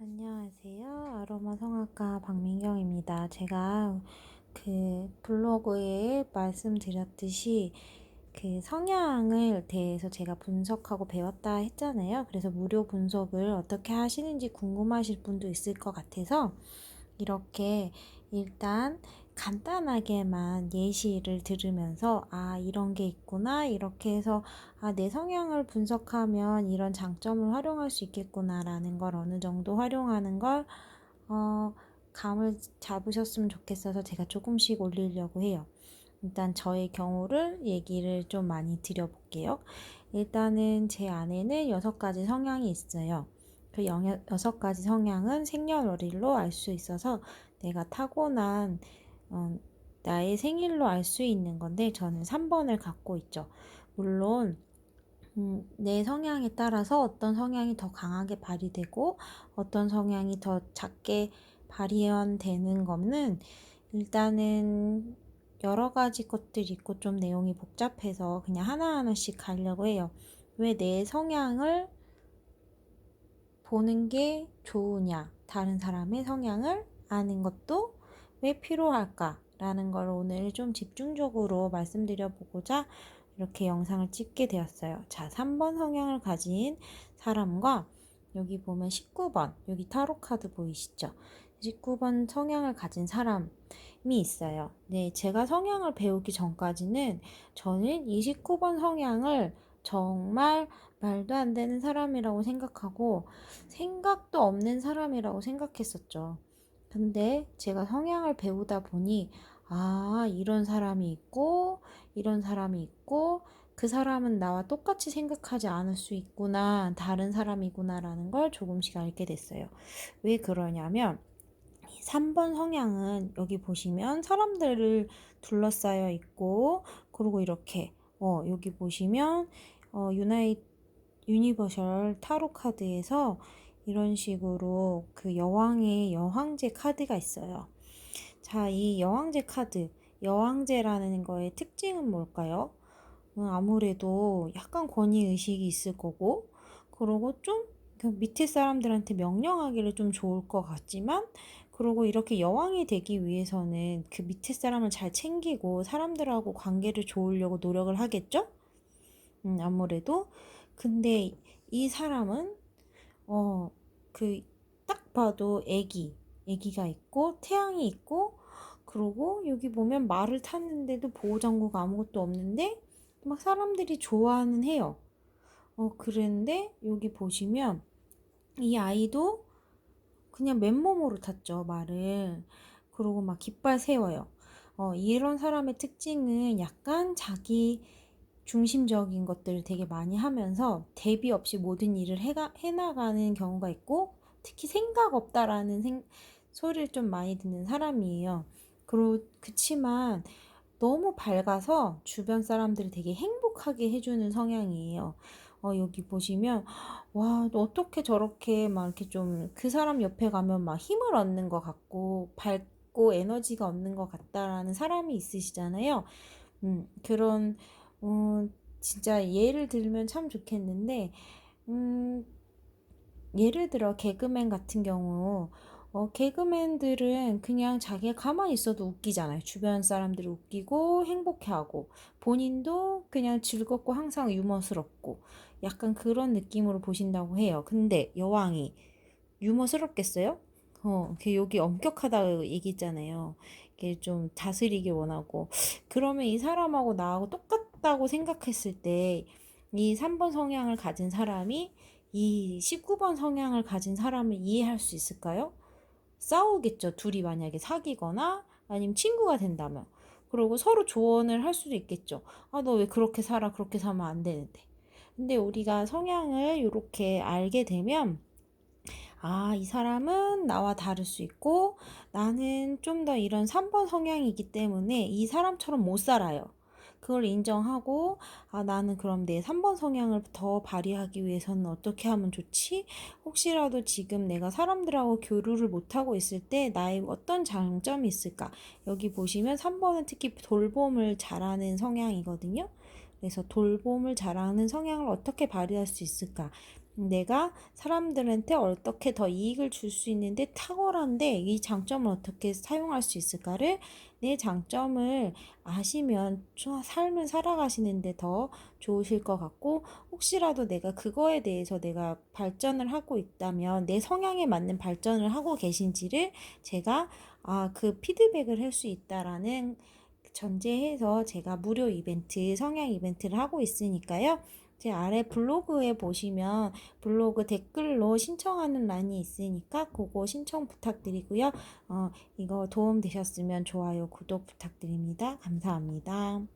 안녕하세요. 아로마 성악가 박민경입니다. 제가 그 블로그에 말씀드렸듯이 그 성향을 대해서 제가 분석하고 배웠다 했잖아요. 그래서 무료 분석을 어떻게 하시는지 궁금하실 분도 있을 것 같아서 이렇게 일단 간단하게만 예시를 들으면서 아 이런 게 있구나 이렇게 해서 아 내 성향을 분석하면 이런 장점을 활용할 수 있겠구나라는 걸 어느 정도 활용하는 걸 어, 감을 잡으셨으면 좋겠어서 제가 조금씩 올리려고 해요. 일단 저의 경우를 얘기를 좀 많이 드려볼게요. 일단은 제 안에는 여섯 가지 성향이 있어요. 그 여섯 가지 성향은 생년월일로 알 수 있어서 내가 타고난 어, 나의 생일로 알 수 있는 건데 저는 3번을 갖고 있죠. 물론 음, 내 성향에 따라서 어떤 성향이 더 강하게 발휘되고 어떤 성향이 더 작게 발현되는 거는 일단은 여러 가지 것들이 있고 좀 내용이 복잡해서 그냥 하나하나씩 가려고 해요. 왜 내 성향을 보는 게 좋으냐? 다른 사람의 성향을 아는 것도 왜 필요할까 라는 걸 오늘 좀 집중적으로 말씀드려 보고자 이렇게 영상을 찍게 되었어요. 자, 3번 성향을 가진 사람과 여기 보면 19번, 여기 타로 카드 보이시죠? 19번 성향을 가진 사람이 있어요. 네, 제가 성향을 배우기 전까지는 저는 29번 성향을 정말 말도 안 되는 사람이라고 생각하고 생각도 없는 사람이라고 생각했었죠. 근데 제가 성향을 배우다 보니 아, 이런 사람이 있고 이런 사람이 있고 그 사람은 나와 똑같이 생각하지 않을 수 있구나. 다른 사람이구나라는 걸 조금씩 알게 됐어요. 왜 그러냐면 3번 성향은 여기 보시면 사람들을 둘러싸여 있고 그리고 이렇게 어, 여기 보시면 어, 유나이 유니버셜 타로 카드에서 이런 식으로 그 여왕의 여왕제 카드가 있어요. 자, 이 여왕제 카드, 여왕제라는 거의 특징은 뭘까요? 음, 아무래도 약간 권위 의식이 있을 거고, 그리고 좀 그 밑에 사람들한테 명령하기를 좀 좋을 것 같지만, 그리고 이렇게 여왕이 되기 위해서는 그 밑에 사람을 잘 챙기고 사람들하고 관계를 좋으려고 노력을 하겠죠? 음, 아무래도. 근데 이 사람은 어, 그 딱 봐도 애기, 애기가 있고 태양이 있고 그러고 여기 보면 말을 탔는데도 보호장구가 아무것도 없는데 막 사람들이 좋아하는 해요. 어, 그랬는데 여기 보시면 이 아이도 그냥 맨몸으로 탔죠, 말을. 그러고 막 깃발 세워요. 어, 이런 사람의 특징은 약간 자기 중심적인 것들을 되게 많이 하면서 대비 없이 모든 일을 해가, 해나가는 경우가 있고 특히 생각 없다라는 생, 소리를 좀 많이 듣는 사람이에요. 그러, 그치만 너무 밝아서 주변 사람들을 되게 행복하게 해주는 성향이에요. 어, 여기 보시면, 와, 어떻게 저렇게 막 이렇게 좀 그 사람 옆에 가면 막 힘을 얻는 것 같고, 밝고 에너지가 얻는 것 같다라는 사람이 있으시잖아요. 음, 그런, 어, 진짜 예를 들면 참 좋겠는데, 음, 예를 들어 개그맨 같은 경우, 어, 개그맨들은 그냥 자기가 가만히 있어도 웃기잖아요. 주변 사람들이 웃기고 행복해하고 본인도 그냥 즐겁고 항상 유머스럽고 약간 그런 느낌으로 보신다고 해요. 근데 여왕이 유머스럽겠어요? 어, 그 여기 엄격하다고 얘기했잖아요. 이게 좀 다스리기 원하고 그러면 이 사람하고 나하고 똑같 다고 생각했을 때 이 3번 성향을 가진 사람이 이 19번 성향을 가진 사람을 이해할 수 있을까요? 싸우겠죠. 둘이 만약에 사귀거나 아니면 친구가 된다면. 그리고 서로 조언을 할 수도 있겠죠. 아, 너 왜 그렇게 살아? 그렇게 살면 안 되는데. 근데 우리가 성향을 이렇게 알게 되면, 아, 이 사람은 나와 다를 수 있고, 나는 좀 더 이런 3번 성향이기 때문에 이 사람처럼 못 살아요. 그걸 인정하고 아 나는 그럼 내 3번 성향을 더 발휘하기 위해서는 어떻게 하면 좋지? 혹시라도 지금 내가 사람들하고 교류를 못 하고 있을 때 나의 어떤 장점이 있을까? 여기 보시면 3번은 특히 돌봄을 잘하는 성향이거든요. 그래서 돌봄을 잘하는 성향을 어떻게 발휘할 수 있을까? 내가 사람들한테 어떻게 더 이익을 줄 수 있는데 탁월한데 이 장점을 어떻게 사용할 수 있을까를 내 장점을 아시면 좀 삶을 살아가시는데 더 좋으실 것 같고 혹시라도 내가 그거에 대해서 내가 발전을 하고 있다면 내 성향에 맞는 발전을 하고 계신지를 제가 아, 그 피드백을 할 수 있다라는 전제해서 제가 무료 이벤트, 성향 이벤트를 하고 있으니까요. 제 아래 블로그에 보시면 블로그 댓글로 신청하는 란이 있으니까 그거 신청 부탁드리고요. 어, 이거 도움 되셨으면 좋아요, 구독 부탁드립니다. 감사합니다.